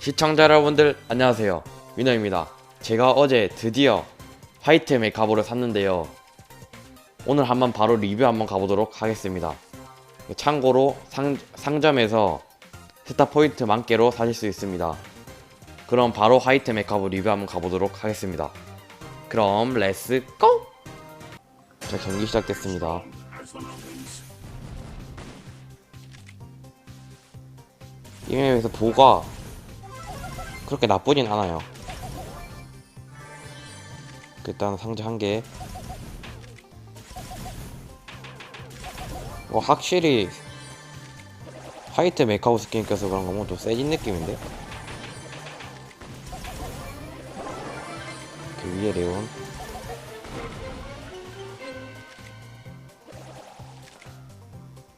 시청자 여러분들 안녕하세요. 위너입니다. 제가 어제 드디어 화이트 메카보를 샀는데요. 오늘 한번 바로 리뷰 한번 가보도록 하겠습니다. 참고로 상, 상점에서 스타 포인트 만개로 사실 수 있습니다. 그럼 바로 화이트 메카보 리뷰 한번 가보도록 하겠습니다. 그럼 렛츠 고! 자 경기 시작됐습니다. 이 맵에서 보가 그렇게 나쁘진 않아요. 일단 상자 한 개. 어, 확실히 화이트 메카우 스킨 껴서 그런 거면 또 세진 느낌인데? 그 위에 레온.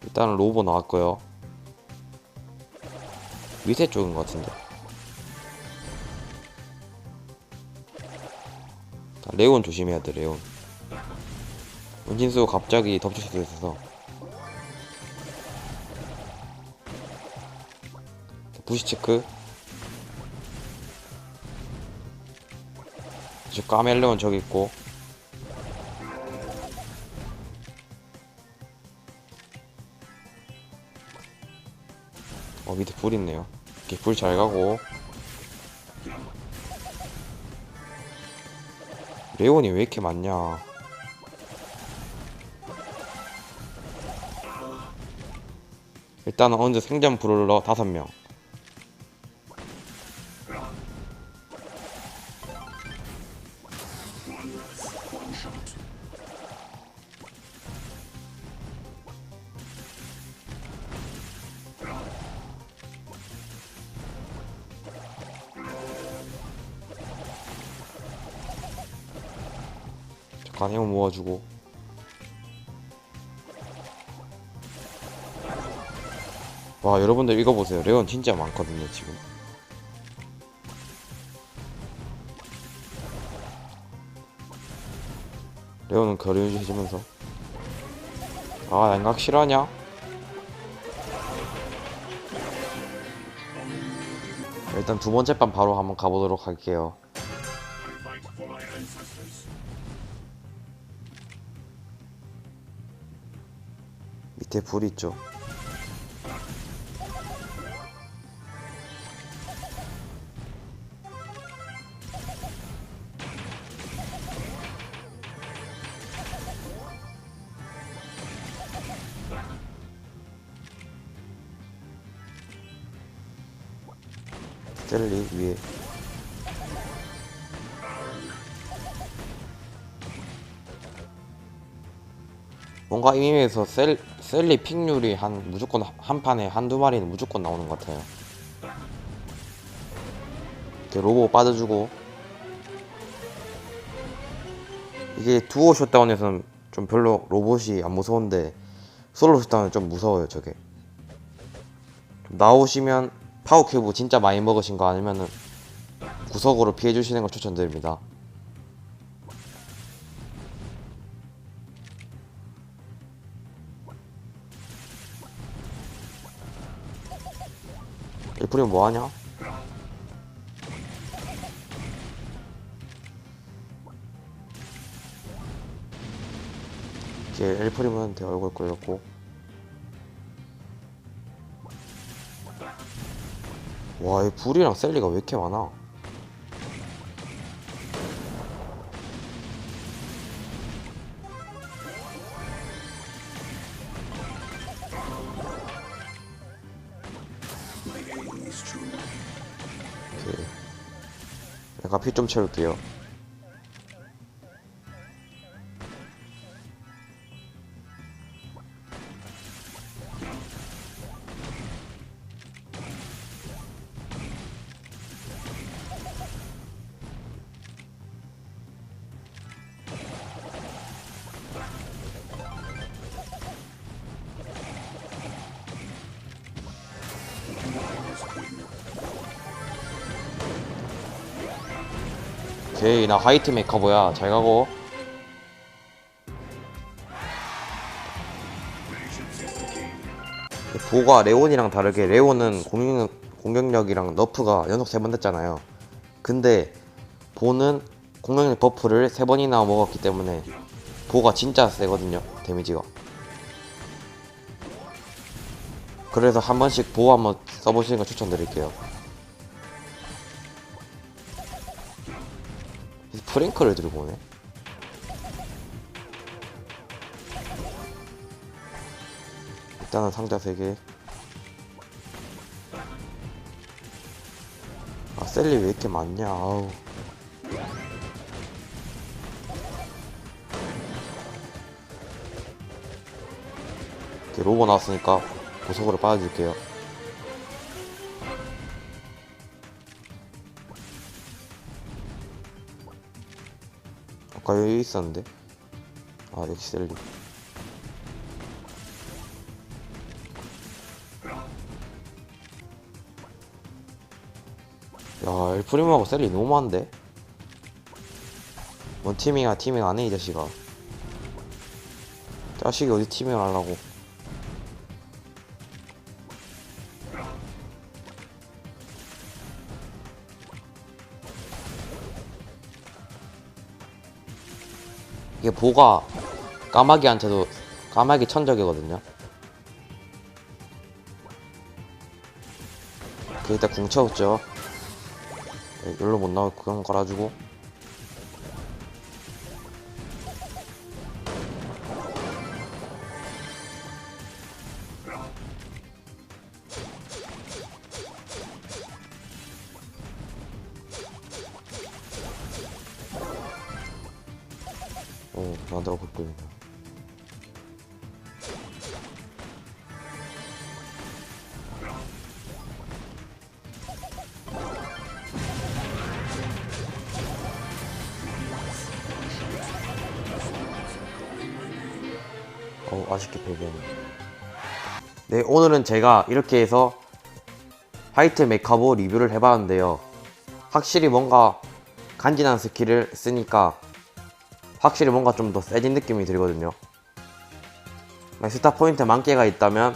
일단은 로보 나왔고요. 밑에 쪽인 것 같은데. 레온 조심해야 돼 레온. 은진수 갑자기 덮칠 수도 있어서. 자, 부시 체크. 저 까멜레온 저기 있고. 어 밑에 불 있네요. 이렇게 불 잘 가고 레온이 왜 이렇게 많냐? 일단은 언제 생존 브롤러 다섯 명 해온 모아주고. 와 여러분들 이거 보세요. 레온 진짜 많거든요 지금. 레온은 거리 유지해주면서. 아 양각 실화냐? 일단 두 번째 판 바로 한번 가보도록 할게요 밑에 불 있죠. 셀리 위에 뭔가 이 밈에서 셀, 셀리 픽률이 한 무조건 한 판에 한두 마리는 무조건 나오는 것 같아요. 이렇게 로보 빠져주고 이게 두오 셧다운에서는 좀 별로 로봇이 안 무서운데 솔로 셧다운은 좀 무서워요 저게 좀 나오시면 파워 큐브 진짜 많이 먹으신 거 아니면은 구석으로 피해 주시는 걸 추천드립니다. 일프리 뭐하냐? 이렇게 엘프리문한테 얼굴 끌렸고 와, 이 불이랑 셀리가 왜 이렇게 많아? 가피 좀 채울게요. 오케이 나 화이트 메이커버야 잘 가고 보가 레온이랑 다르게 레온은 공격, 공격력이랑 너프가 연속 세 번 됐잖아요. 근데 보는 공격력 버프를 세 번이나 먹었기 때문에 보가 진짜 세거든요. 데미지가. 그래서 한 번씩 보호 한번 써보시는 거 추천드릴게요. 프랭크를 들고 오네. 일단은 상자 3개. 아, 셀리 왜 이렇게 많냐, 아우. 이렇게 로고 나왔으니까 보석으로 빠져줄게요. 아까 여기 있었는데. 아, 역시 셀리. 야, 엘프리모하고 셀리 너무 많은데? 뭔 티밍아, 티밍 안 해, 이 자식아. 자식이 어디 티밍을 하려고. 이게 보가 까마귀한테도 까마귀 천적이거든요. 그 일단 궁 채웠죠. 네, 여기로 못 나오게 그냥 깔아주고. 어, 만들어 볼 거예요. 어, 아쉽게 배배했네. 네, 오늘은 제가 이렇게 해서 화이트 메카보 리뷰를 해봤는데요. 확실히 뭔가 간지난 스킬을 쓰니까 확실히 뭔가 좀 더 세진 느낌이 들거든요. 스타 포인트 만 개가 있다면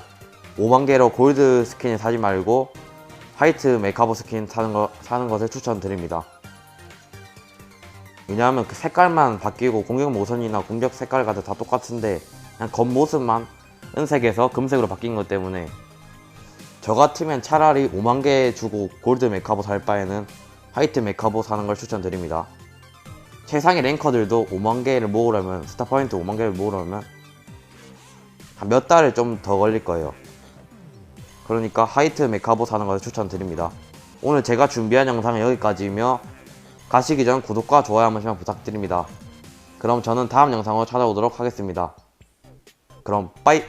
5만 개로 골드 스킨을 사지 말고 화이트 메카보 스킨 사는, 거, 사는 것을 추천드립니다. 왜냐하면 그 색깔만 바뀌고 공격 모선이나 공격 색깔 같은 다 똑같은데 그냥 겉모습만 은색에서 금색으로 바뀐 것 때문에 저 같으면 차라리 5만 개 주고 골드 메카보 살 바에는 화이트 메카보 사는 걸 추천드립니다. 최상위 랭커들도 5만 개를 모으려면 스타 포인트 5만 개를 모으려면 한 몇 달을 좀 더 걸릴 거예요. 그러니까 하이트 메카보 사는 것을 추천드립니다. 오늘 제가 준비한 영상은 여기까지이며 가시기 전 구독과 좋아요 한 번씩만 부탁드립니다. 그럼 저는 다음 영상으로 찾아오도록 하겠습니다. 그럼 빠이!